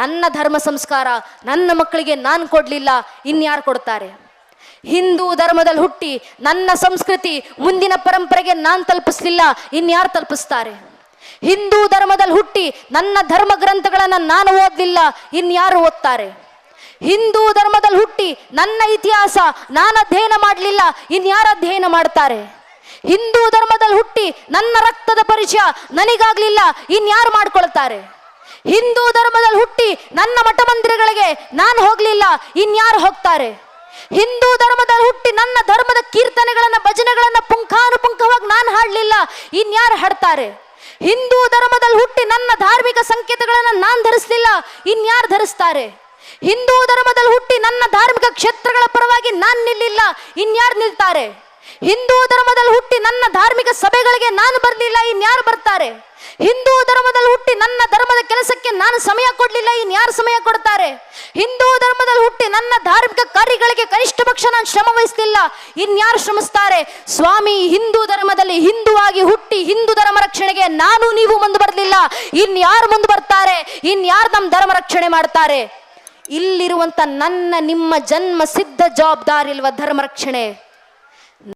ನನ್ನ ಧರ್ಮ ಸಂಸ್ಕಾರ, ನನ್ನ ಮಕ್ಕಳಿಗೆ ನಾನು ಕೊಡಲಿಲ್ಲ, ಇನ್ಯಾರು ಕೊಡ್ತಾರೆ? ಹಿಂದೂ ಧರ್ಮದಲ್ಲಿ ಹುಟ್ಟಿ ನನ್ನ ಸಂಸ್ಕೃತಿ ಮುಂದಿನ ಪರಂಪರೆಗೆ ನಾನು ತಲುಪಿಸ್ಲಿಲ್ಲ, ಇನ್ಯಾರು ತಲುಪಿಸ್ತಾರೆ? ಹಿಂದೂ ಧರ್ಮದಲ್ಲಿ ಹುಟ್ಟಿ ನನ್ನ ಧರ್ಮ ಗ್ರಂಥಗಳನ್ನು ನಾನು ಓದಲಿಲ್ಲ, ಇನ್ಯಾರು ಓದ್ತಾರೆ? ಹಿಂದೂ ಧರ್ಮದಲ್ಲಿ ಹುಟ್ಟಿ ನನ್ನ ಇತಿಹಾಸ ನಾನು ಅಧ್ಯಯನ ಮಾಡಲಿಲ್ಲ, ಇನ್ಯಾರು ಅಧ್ಯಯನ ಮಾಡ್ತಾರೆ? ಹಿಂದೂ ಧರ್ಮದಲ್ಲಿ ಹುಟ್ಟಿ ನನ್ನ ರಕ್ತದ ಪರಿಚಯ ನನಗಾಗ್ಲಿಲ್ಲ, ಇನ್ಯಾರು ಮಾಡ್ಕೊಳ್ತಾರೆ? ಹಿಂದೂ ಧರ್ಮದಲ್ಲಿ ಹುಟ್ಟಿ ನನ್ನ ಮಠ ಮಂದಿರಗಳಿಗೆ ನಾನು ಹೋಗಲಿಲ್ಲ, ಇನ್ಯಾರು ಹೋಗ್ತಾರೆ? ಹಿಂದೂ ಧರ್ಮದಲ್ಲಿ ಹುಟ್ಟಿ ನನ್ನ ಧರ್ಮದ ಕೀರ್ತನೆಗಳನ್ನ, ಭಜನೆಗಳನ್ನ ಪುಂಖಾನುಪುಂಖವಾಗಿ ನಾನು ಹಾಡಲಿಲ್ಲ, ಇನ್ಯಾರು ಹಾಡ್ತಾರೆ? ಹಿಂದೂ ಧರ್ಮದಲ್ಲಿ ಹುಟ್ಟಿ ನನ್ನ ಧಾರ್ಮಿಕ ಸಂಕೇತಗಳನ್ನ ನಾನು ಧರಿಸಲಿಲ್ಲ, ಇನ್ಯಾರು ಧರಿಸ್ತಾರೆ? ಹಿಂದೂ ಧರ್ಮದಲ್ಲಿ ಹುಟ್ಟಿ ನನ್ನ ಧಾರ್ಮಿಕ ಕ್ಷೇತ್ರಗಳ ಪರವಾಗಿ ನಾನು ನಿಲ್ಲಿಲ್ಲ, ಇನ್ಯಾರು ನಿಲ್ತಾರೆ? ಹಿಂದೂ ಧರ್ಮದಲ್ಲಿ ಹುಟ್ಟಿ ನನ್ನ ಧಾರ್ಮಿಕ ಸಭೆಗಳಿಗೆ ನಾನು ಬರಲಿಲ್ಲ, ಇನ್ಯಾರು ಬರ್ತಾರೆ? ಹಿಂದೂ ಹುಟ್ಟಿ ನನ್ನ ಧರ್ಮದ ಕೆಲಸಕ್ಕೆ ನಾನು ಸಮಯ ಕೊಡಲಿಲ್ಲ ಇನ್ಯಾರು ಸಮಯ ಕೊಡ್ತಾರೆ? ಹಿಂದೂ ಧರ್ಮದಲ್ಲಿ ಹುಟ್ಟಿ ನನ್ನ ಧಾರ್ಮಿಕ ಕಾರ್ಯಗಳಿಗೆ ಕನಿಷ್ಠ ಪಕ್ಷ ನಾನು ಶ್ರಮ ವಹಿಸಲಿಲ್ಲ ಇನ್ಯಾರು ಶ್ರಮಿಸ್ತಾರೆ? ಸ್ವಾಮಿ, ಹಿಂದೂ ಧರ್ಮದಲ್ಲಿ ಹಿಂದೂ ಆಗಿ ಹುಟ್ಟಿ ಹಿಂದೂ ಧರ್ಮ ರಕ್ಷಣೆಗೆ ನಾನು ನೀವು ಮುಂದೆ ಬರಲಿಲ್ಲ ಇನ್ಯಾರು ಮುಂದೆ ಬರ್ತಾರೆ? ಇನ್ಯಾರು ನಮ್ಮ ಧರ್ಮ ರಕ್ಷಣೆ ಮಾಡ್ತಾರೆ? ಇಲ್ಲಿರುವಂತ ನನ್ನ ನಿಮ್ಮ ಜನ್ಮ ಸಿದ್ಧ ಜವಾಬ್ದಾರಿ ಇಲ್ವ ಧರ್ಮ ರಕ್ಷಣೆ?